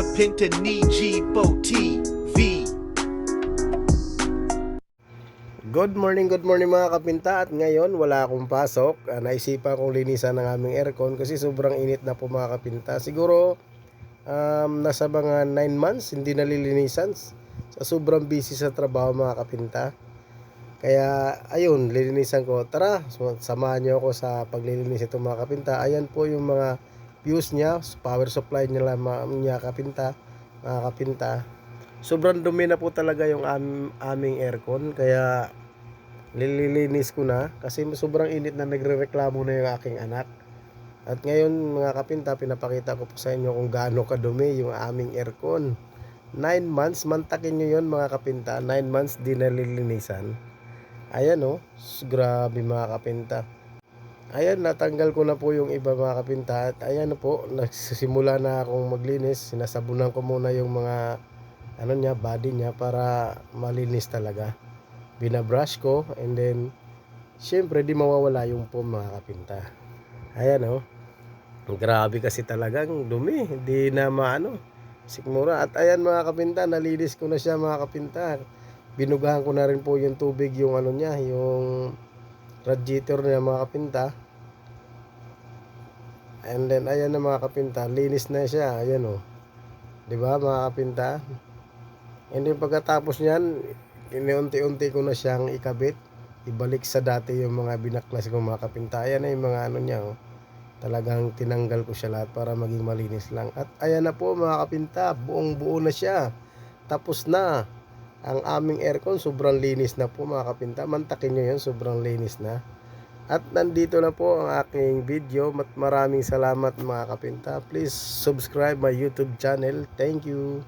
Kapinta ni Jibo TV. Good morning, good morning mga kapinta at ngayon wala akong pasok. Ah, naisipan kong linisan ng aming aircon kasi sobrang init na po mga kapinta. Siguro um, nasa mga 9 months hindi nalilinisan sa sobrang busy sa trabaho mga kapinta. Kaya ayun, lilinisan ko. Tara, samahan niyo ako sa paglilinis ito mga kapinta. Ayan po yung mga views niya, power supply niya lang niya kapinta, mga kapinta. Sobrang dumi na po talaga yung am- aming aircon kaya nililinis ko na kasi sobrang init na nagrereklamo na yung aking anak. At ngayon mga kapinta, pinapakita ko po sa inyo kung gaano kadumi yung aming aircon. 9 months, mantakin nyo yun mga kapinta. 9 months di nalilinisan. Ayan oh, s- grabe mga kapinta. Ayan, natanggal ko na po yung iba mga kapinta. At ayan na po, nagsisimula na akong maglinis. Sinasabunan ko muna yung mga ano niya, body niya para malinis talaga. Binabrush ko and then syempre di mawawala yung foam mga kapinta. Ayan oh. Grabe kasi talagang dumi. Di na maano. Sikmura at ayan mga kapinta nalinis ko na siya mga kapinta. Binugahan ko na rin po yung tubig yung ano niya yung radiator niya mga kapinta and then ayan na mga kapinta linis na siya ayan oh di ba mga kapinta and then pagkatapos niyan Iniunti-unti ko na siyang ikabit. Ibalik sa dati yung mga binaklas ko mga kapinta. Ayan na yung mga ano niya. Oh. Talagang tinanggal ko siya lahat para maging malinis lang. At ayan na po mga kapinta. Buong buo na siya. Tapos na. Ang aming aircon sobrang linis na po mga kapinta. Mantakin nyo yun. Sobrang linis na. At nandito na po ang aking video. Maraming salamat mga kapinta. Please subscribe my YouTube channel. Thank you.